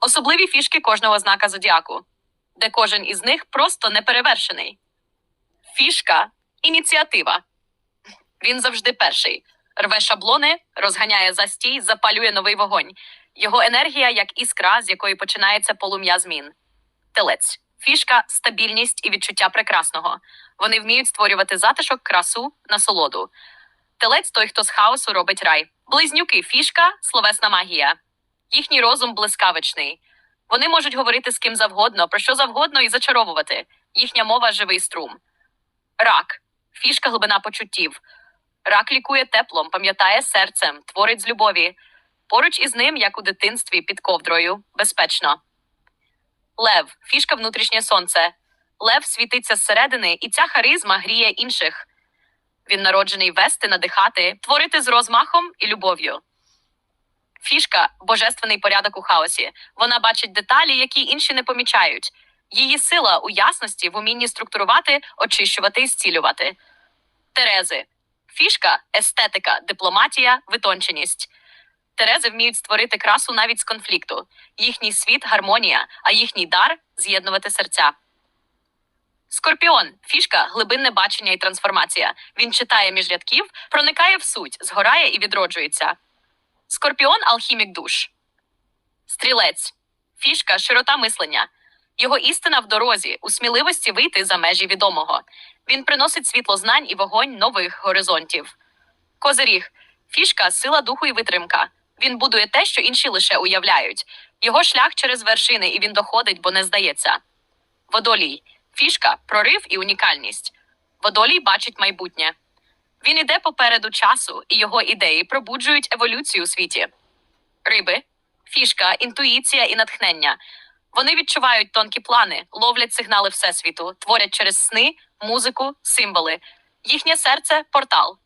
Особливі фішки кожного знака зодіаку, де кожен із них просто неперевершений. Фішка ініціатива. Він завжди перший. Рве шаблони, розганяє застій, запалює новий вогонь. Його енергія як іскра, з якої починається полум'я змін. Телець. Фішка стабільність і відчуття прекрасного. Вони вміють створювати затишок, красу, насолоду. Телець той, хто з хаосу робить рай. Близнюки фішка, словесна магія. Їхній розум блискавичний. Вони можуть говорити з ким завгодно, про що завгодно і зачаровувати. Їхня мова живий струм. Рак. Фішка глибина почуттів. Рак лікує теплом, пам'ятає серцем, творить з любові. Поруч із ним, як у дитинстві, під ковдрою, безпечно. Лев фішка внутрішнє сонце. Лев світиться зсередини, і ця харизма гріє інших. Він народжений вести, надихати, творити з розмахом і любов'ю. Фішка божественний порядок у хаосі. Вона бачить деталі, які інші не помічають. Її сила у ясності, в умінні структурувати, очищувати і зцілювати. Терези. Фішка естетика, дипломатія, витонченість. Терези вміють створити красу навіть з конфлікту. Їхній світ гармонія, а їхній дар з'єднувати серця. Скорпіон фішка глибинне бачення і трансформація. Він читає між рядків, проникає в суть, згорає і відроджується. Скорпіон алхімік душ. Стрілець. Фішка широта мислення. Його істина в дорозі, у сміливості вийти за межі відомого. Він приносить світло знань і вогонь нових горизонтів. Козиріг. Фішка сила духу і витримка. Він будує те, що інші лише уявляють. Його шлях через вершини, і він доходить, бо не здається. Водолій. Фішка прорив і унікальність. Водолій бачить майбутнє. Він іде попереду часу, і його ідеї пробуджують еволюцію у світі. Риби, фішка, інтуїція і натхнення. Вони відчувають тонкі плани, ловлять сигнали Всесвіту, творять через сни, музику, символи. Їхнє серце портал.